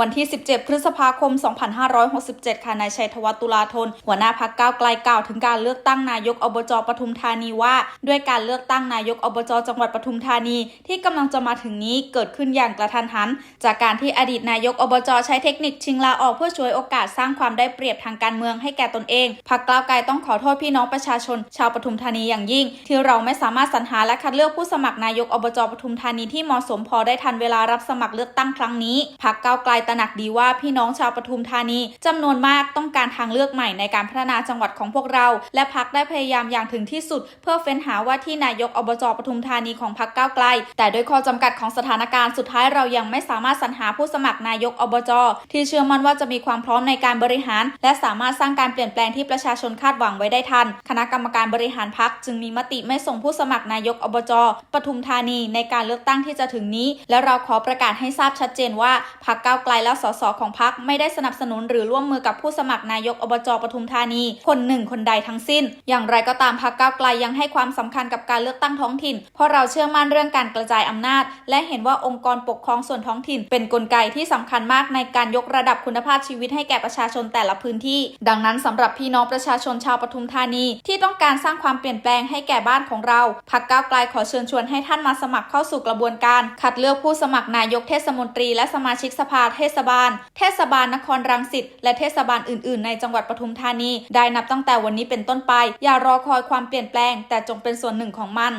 วันที่ 17 พฤษภาคม 2567 ค่ะนายชัยธวัฒน์ตุลาธน หัวหน้าพักก้าวไกลกล่าวถึงการเลือกตั้งนายกอบจปทุมธานีว่า ด้วยการเลือกตั้งนายกอบจจังหวัดปทุมธานี ที่กำลังจะมาถึงนี้เกิดขึ้นอย่างกระทันหัน จากการที่อดีตนายกอบจใช้เทคนิคชิงลาออกเพื่อช่วยโอกาสสร้างความได้เปรียบทางการเมืองให้แก่ตนเองพักก้าวไกลต้องขอโทษพี่น้องประชาชน ชาวปทุมธานีอย่างยิ่ง ที่เราไม่สามารถสรรหาและคัดเลือกผู้สมัครนายกอบจปทุมธานีที่เหมาะสมพอได้ทันเวลารับสมัครเลือกตั้งครั้งนี้พักก้าวไกลตระหนักดีว่าพี่น้องชาวปทุมธานีจำนวนมากต้องการทางเลือกใหม่ในการพัฒนาจังหวัดของพวกเรา และพักได้พยายามอย่างถึงที่สุด เพื่อเฟ้นหาว่าที่นายกอบจปทุมธานีของพักก้าวไกล แต่ด้วยข้อจำกัดของสถานการณ์สุดท้ายเรายังไม่สามารถสรรหาผู้สมัครนายกอบจที่เชื่อมั่นว่าจะมีความพร้อมในการบริหาร และสามารถสร้างการเปลี่ยนแปลงที่ประชาชนคาดหวังไว้ได้ทัน คณะกรรมการบริหารพักจึงมีมติไม่ส่งผู้สมัครนายกอบจปทุมธานีในการเลือกตั้งที่จะถึงนี้ และเราขอประกาศให้ทราบชัดเจนว่าพักก้าวไกลลและสสของพักไม่ได้สนับสนุนหรือร่วมมือกับผู้สมัครนายกอบจปทุมธานี คนหนึ่งคนใดทั้งสิ้น อย่างไรก็ตามพักก้าวไกลยังให้ความสำคัญกับการเลือกตั้งท้องถิ่น เพราะเราเชื่อมั่นเรื่องการกระจายอำนาจ และเห็นว่าองค์กรปกครองส่วนท้องถิ่น เป็นนกลไกที่สำคัญมากในการยกระดับคุณภาพชีวิตให้แก่ประชาชนแต่ละพื้นที่ ดังนั้นสำหรับพี่น้องประชาชนชาวปทุมธานี ที่ต้องการสร้างความเปลี่ยนแปลงให้แก่บ้านของเราพักก้าวไกลขอเชิญชวนให้ท่านมาสมัครเข้าสู่กระบวนการ คัดเลือกผู้สมัครนายกเทศมนตรีและสมาชิกสภาเทศบาล เทศบาลนครรังสิต และเทศบาลอื่น ๆ ในจังหวัดปทุมธานี ได้นับตั้งแต่วันนี้เป็นต้นไป อย่ารอคอยความเปลี่ยนแปลง แต่จงเป็นส่วนหนึ่งของมัน